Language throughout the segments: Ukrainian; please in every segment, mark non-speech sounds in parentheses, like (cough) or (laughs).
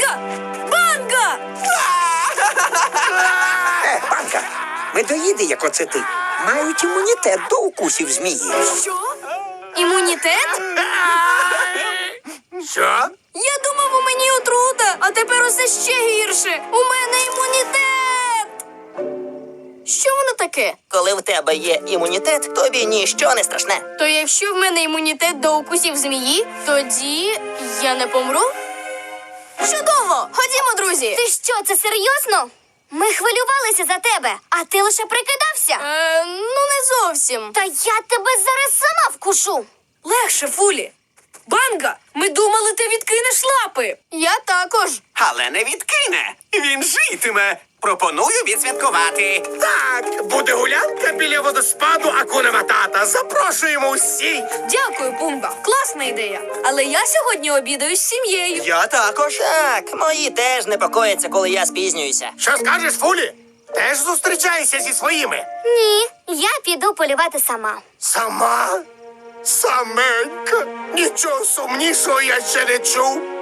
Банга! Банга! Е, банка, медоїди, як оце ти, мають імунітет до укусів змії. Що? Імунітет? Що? Я думав, у мені отрута, а тепер усе ще гірше. У мене імунітет. Що воно таке? Коли в тебе є імунітет, тобі ніщо не страшне. То якщо в мене імунітет до укусів змії, тоді я не помру? Чудово! Ходімо, друзі! Ти що, це серйозно? Ми хвилювалися за тебе, а ти лише прикидався. Е, ну не зовсім. Та я тебе зараз сама вкушу. Легше, Фулі. Банга, ми думали, ти відкинеш лапи. Я також. Але не відкине. Він житиме. Пропоную відсвяткувати. Так, буде гулянка біля водоспаду Акуна Матата. Запрошуємо усіх. Дякую, Пумба. Класна ідея. Але я сьогодні обідаю з сім'єю. Я також. Так, мої теж непокояться, коли я спізнююся. Що скажеш, Фулі? Теж зустрічаєшся зі своїми. Ні, я піду полювати сама. Сама? Саменька? Нічого сумнішого я ще не чув.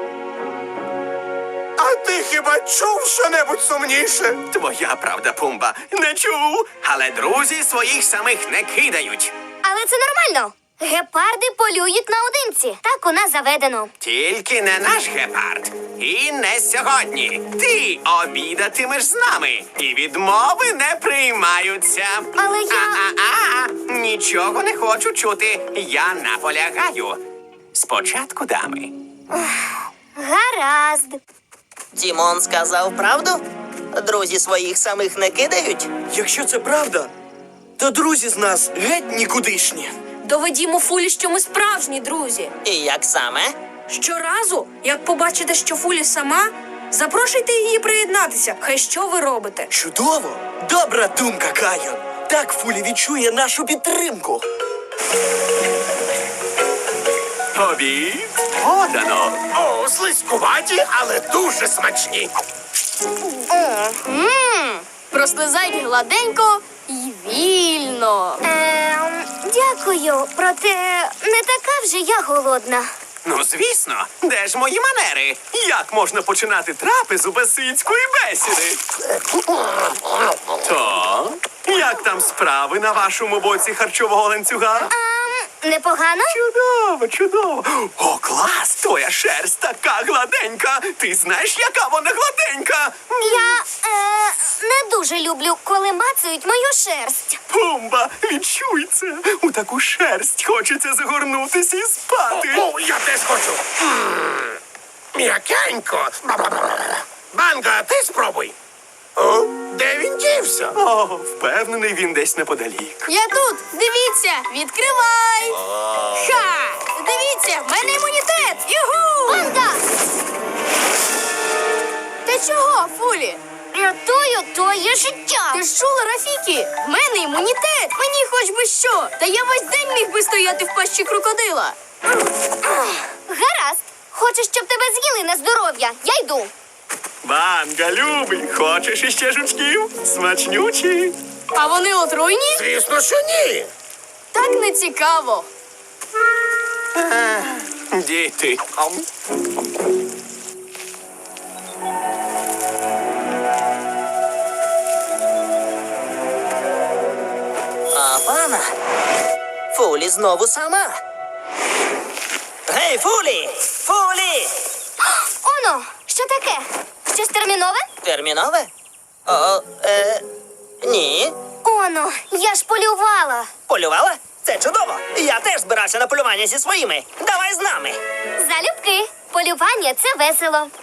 А ти хіба чув що-небудь сумніше? Твоя правда, Пумба. Не чув. Але друзі своїх самих не кидають. Але це нормально. Гепарди полюють наодинці. Так у нас заведено. Тільки не наш гепард. І не сьогодні. Ти обідатимеш з нами. І відмови не приймаються. Але я- А-а-а! Нічого не хочу чути. Я наполягаю. Спочатку дами. Гаразд. Тімон сказав правду? Друзі своїх самих не кидають? Якщо це правда, то друзі з нас геть нікудишні. Доведімо Фулі, що ми справжні друзі. І як саме? Щоразу, як побачите, що Фулі сама, запрошуйте її приєднатися. Хай що ви робите. Чудово! Добра думка, Кайон. Так Фулі відчує нашу підтримку. Обід подано. О, слизькуваті, але дуже смачні. Прослизай гладенько і вільно. Ем, дякую, проте не така вже я голодна. Ну, звісно, де ж мої манери? Як можна починати трапезу без сицької бесіди? (laughs) То, як там справи на вашому боці харчового ланцюга? Непогано? Чудово, чудово. О, клас! Твоя шерсть така гладенька. Ти знаєш, яка вона гладенька? Я е, не дуже люблю, коли мацають мою шерсть. Пумба, відчуй це. У таку шерсть хочеться загорнутися і спати. О, я теж хочу. М'якенько. Банга, ти спробуй. Дівся? О, впевнений, він десь неподалік. Я тут. Дивіться, відкривай. Ха! Дивіться, в мене імунітет. Югу! Банда! Ти чого, Фулі? Рятую твоє життя! Ти ж чула, Рафікі? В мене імунітет. Мені хоч би що. Та я весь день міг би стояти в пащі крокодила. Гаразд! Хочеш, щоб тебе з'їли на здоров'я? Я йду. Банга, любий, хочеш іще жучків? Смачнючі. А вони отруйні? Звісно, що ні. Так не цікаво. Діти. А пана? Фулі знову сама. Гей, Фулі! Фулі! Термінове? Термінове? О, е, ні. Оно, я ж полювала. Полювала? Це чудово. Я теж збирався на полювання зі своїми. Давай з нами. Залюбки. Полювання це весело.